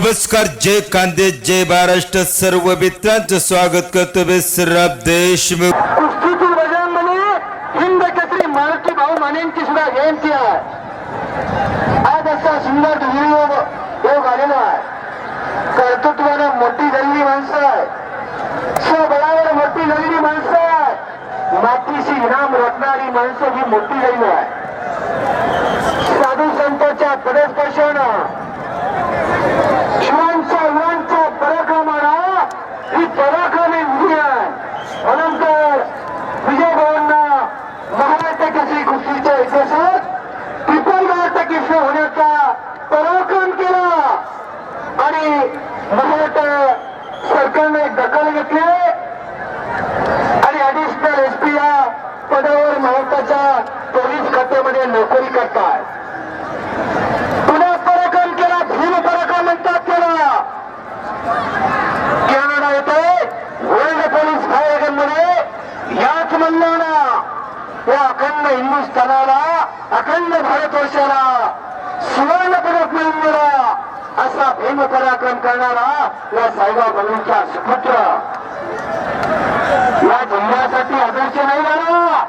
नमस्कार जय कांदे जय महाराष्ट्र. सर्व मित्रांचं स्वागत करतो मी श्रीराम देशमुख कुस्तीतील वजनामध्ये हिंद केसरी मराठी भाऊ मानेंची सुद्धा जयंती आहे. आज असा सुंदर योग योग आलेला आहे. कर्तृत्वानं मोठी झालेली माणसं आहे स्वबळावर मोठी झालेली माणसं आहे मातीशी इनाम रचणारी माणसं ही मोठी झालेली आहे साधू संतोच्या पदस्पर्शानं शिवांच्या युवांच्या पराक्रमाला ही पराक्रमी उभी आहे म्हणून तर विजय भावांना महाराष्ट्र केसरी कुस्तीच्या इतिहासात ट्रिपल महाराष्ट्र केसरी होण्याचा पराक्रम केला आणि महाराष्ट्र सरकारने दखल घेतली आणि ऍडिशनल एस पी या पदावर महाराष्ट्राच्या पोलीस खात्यामध्ये नोकरी करतात पुन्हा पराक्रम केला भीम पराक्रम म्हणतात कॅनडा येथे वर्ल्ड पोलीस फायरमध्ये याच मंडळाला या अखंड हिंदुस्थानाला अखंड भारतवर्षाला सुवर्ण असा पराक्रम करणारा या साईबाब बलूंचा सुपुत्र. या जिल्ह्यासाठी आदर्श नाही झाला.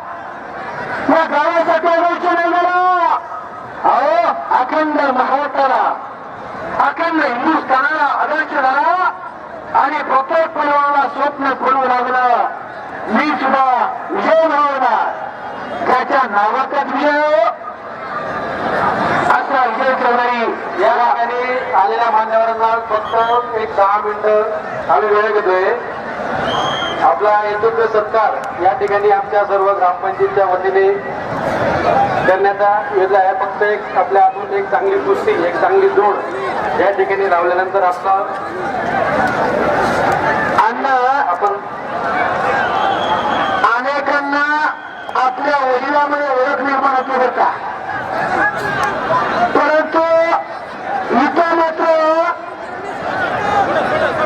या गावासाठी आदर्श नाही झाला. अहो अखंड महाराष्ट्राला अखंड हिंदुस्थानाला आदर्श झाला. आणि प्रत्येक परिवाराला स्वप्न पडू लागलं. मी सुद्धा विजय मिळवला त्याच्या नावाचाच विजय हो. विजय चौधरी या ठिकाणी आलेल्या मान्यवरांना फक्त एक दहा मिनिटं आम्ही वेळ घेतोय. आपला यथोक्त सत्कार या ठिकाणी आमच्या सर्व ग्रामपंचायतच्या वतीने करण्याचा योजना आहे. फक्त एक आपल्या अजून एक चांगली कुस्ती एक चांगली जोड या ठिकाणी लावल्यानंतर आपला अण्णा आपण अनेकांना आपल्या वडिलामध्ये ओळख निर्माण होते बरं का परंतु इथं मात्र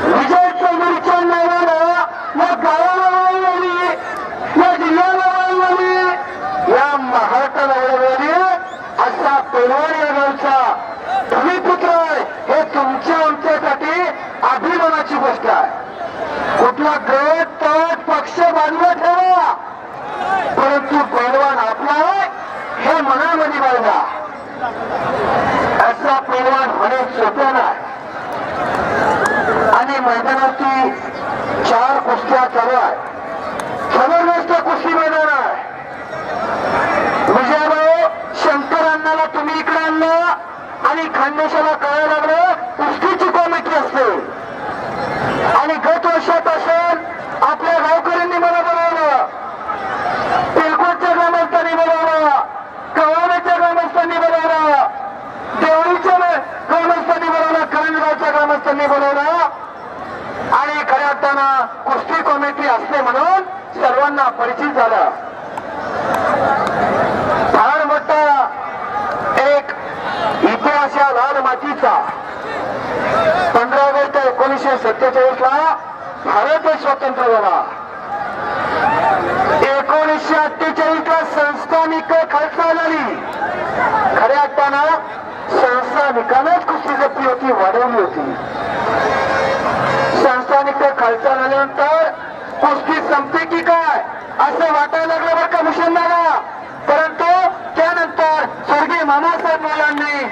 विजय चौधरीच्या नावानं या गावाला वळवली या जिल्ह्याला वळवली या महाराष्ट्राला वळवली असा या गावचा भूमिपुत्र आहे. हे तुमच्या आमच्यासाठी अभिमानाची गोष्ट आहे. कुठला गट तट पक्ष बाजूला ठेवा. परंतु पैलवान आपला आहे हे मनामध्ये बाळगा. असा पैलवान होणे सोपे नाही. आणि मैदानावरती चार कुस्त्या चालू आहे जबरदस्त कुस्ती मैदान आहे विजयभाऊ शंकर अण्णाला तुम्ही इकडे आणलं आणि खानदेशाला कळायला लागलं कुस्तीची कॉमिटी असते. आणि गत वर्षापासून आपल्या गावकऱ्यांनी मला बोलावलं. तेलकोटच्या ग्रामस्थांनी बोलावलं. कवाड्याच्या ग्रामस्थांनी बोलावलं. देवळीच्या ग्रामस्थांनी बोलावलं. करंजगावच्या ग्रामस्थांनी बोलावलं. आणि खऱ्या अर्थानं कुस्ती कमिटी असते म्हणून सर्वांना परिचित झालं फार मोठा एक अशा लाल मातीचा पंधरा ऑगस्ट एकोणीसशे सत्तेचाळीस ला भारत स्वतंत्र झाला. एकोणीसशे अठ्ठेचाळीस ला संस्थानिक खालसा झाली. खऱ्या अर्थानं संस्थानिकानच कुस्ती जप्ती होती वाढवली होती. संस्थानिक खालसा झाल्यानंतर कुस्ती संपते की काय असं वाटायला लागलं बरं का भूषणदादा परंतु त्यानंतर स्वर्गीय मामासाहेब मुलांनी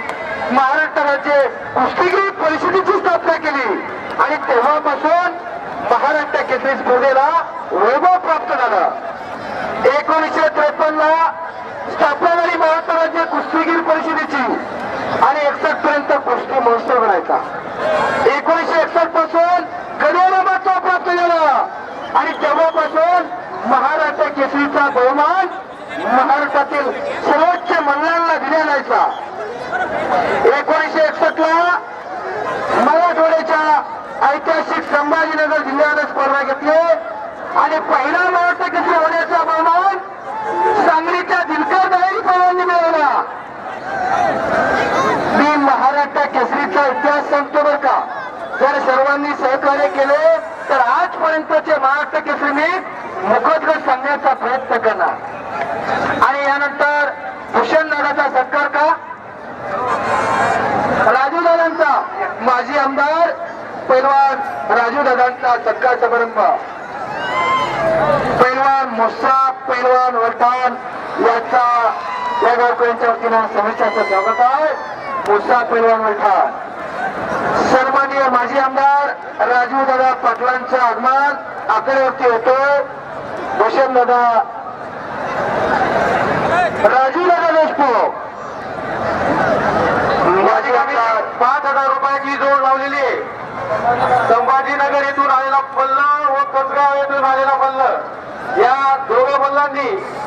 महाराष्ट्र राज्य कुस्तीगीर परिषदेची स्थापना केली. आणि तेव्हापासून महाराष्ट्र केसरी स्पर्धेला वैभव प्राप्त झालं. एकोणीसशे त्रेपन्न ला स्थापना झाली महाराष्ट्र राज्य कुस्तीगीर परिषदेची. आणि एकसष्ट पर्यंत कुस्ती महोत्सव भरायचा एकोणीसशे एकसष्टपासून गडियाला प्राप्त झाला. आणि तेव्हापासून महाराष्ट्र केसरीचा बहुमान महाराष्ट्रातील सर्वोच्च मंडळांना एकोणीसशे एकसष्ट ला मराठवाड्याच्या ऐतिहासिक संभाजीनगर जिल्ह्याने स्पर्धा घेतली आणि पहिला महाराष्ट्र केसरी होण्याचा बहुमान सांगलीच्या दिलकर दहेरी पवारांनी मिळवला. मी महाराष्ट्र केसरीचा इतिहास सांगतो बरं का. जर सर्वांनी सहकार्य केले तर आजपर्यंतचे महाराष्ट्र केसरी मी मुखोद्गत सांगण्याचा प्रयत्न करणार आणि यानंतर भूषण दादाचा सत्कार का राजू दादांचा माजी आमदार पैलवान राजू चक्का सत्कार समारंभ. पैलवान मुसा पैलवान वठाण याचा या गावकऱ्यांच्या वतीनं समित्याचं स्वागत आहे. मुसा पैलवान वठाण सन्माननीय माजी आमदार राजू दादा पाटलांचं आगमन आकडेवरती होतो. भूषण दादा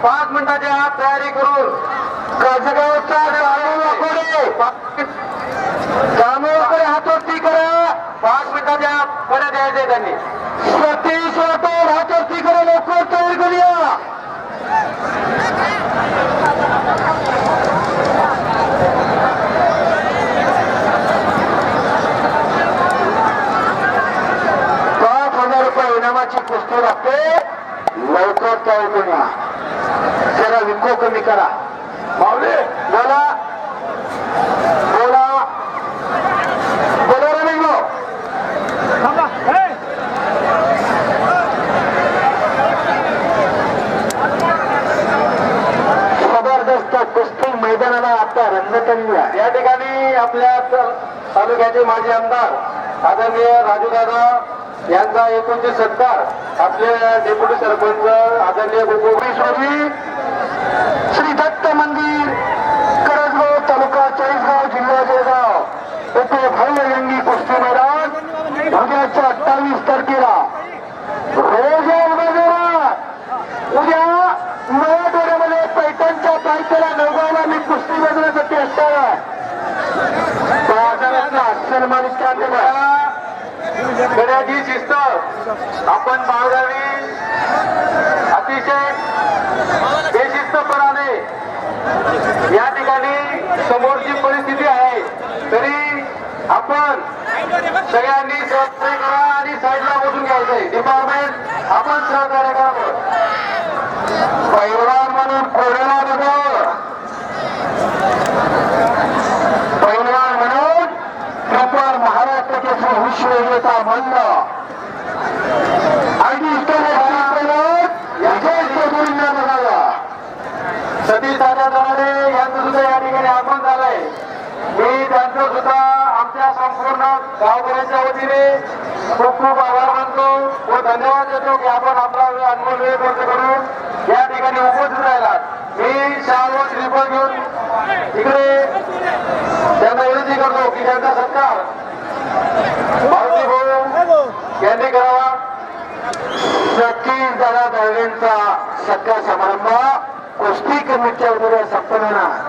पाच मिनिटाच्या आत तयारी करून कसगावचा राजू वाकोडे कामावरकडे हातोटी करा. पाच मिनिटाच्या आत पड्या द्यायचे त्यांनी. कमी करा. माऊली बोला. बोला. बोला जबरदस्त कुस्ती मैदानाला आता रंगत आली आहे. या ठिकाणी आपल्या तालुक्याचे माजी आमदार आदरणीय राजूदादा यांचा एकोणचे सत्कार आपले डेप्युटी सरपंच आदरणीय गोकुळ स्वामी श्री दत्त मंदिर करजगाव तालुका चाळीसगाव जिल्हा जळगाव. येथे भव्य रंगी कुस्ती मैदान भव्याच्या अठ्ठावीस तारखेला. रोज उद्या नव्या डोळ्यामध्ये पैठणच्या तारखेला नवगावला मी कुस्ती बघण्यासाठी असणार आहे बाजारातला अस्सल केला गड्याची शिस्त. आपण बाळगावी. अतिशय बेशिस्तपणाने या ठिकाणी समोरची परिस्थिती आहे. तरी आपण सगळ्यांनी सहकार्य करा आणि साईडला बसून घ्यायचंय. डिपार्टमेंट आपण सहकार्य करावं पैलवान म्हणून कोणाला बघ पैलवान म्हणून त्रिपुर महाराष्ट्र केसरी विश्व विजेता मल्ल आणि बघावा सतीश दादा दराडे यांचं सुद्धा या ठिकाणी आगमन झालंय. मी त्यांचं सुद्धा आमच्या संपूर्ण गावकऱ्यांच्या वतीने खूप खूप आभार मानतो व धन्यवाद देतो की आपण आपला वेळ अनमोल वेळ खर्च करून या ठिकाणी उपस्थित राहिला मी शाल व श्रीफळ घेऊन इकडे त्यांना विनंती करतो की त्यांचा सत्कार मारुती भाऊ यांनी करावा. सतीश दादा दळवेंचा सत्कार समारंभ कुस्ती कमिटीच्या वतीने संपन्न होणार.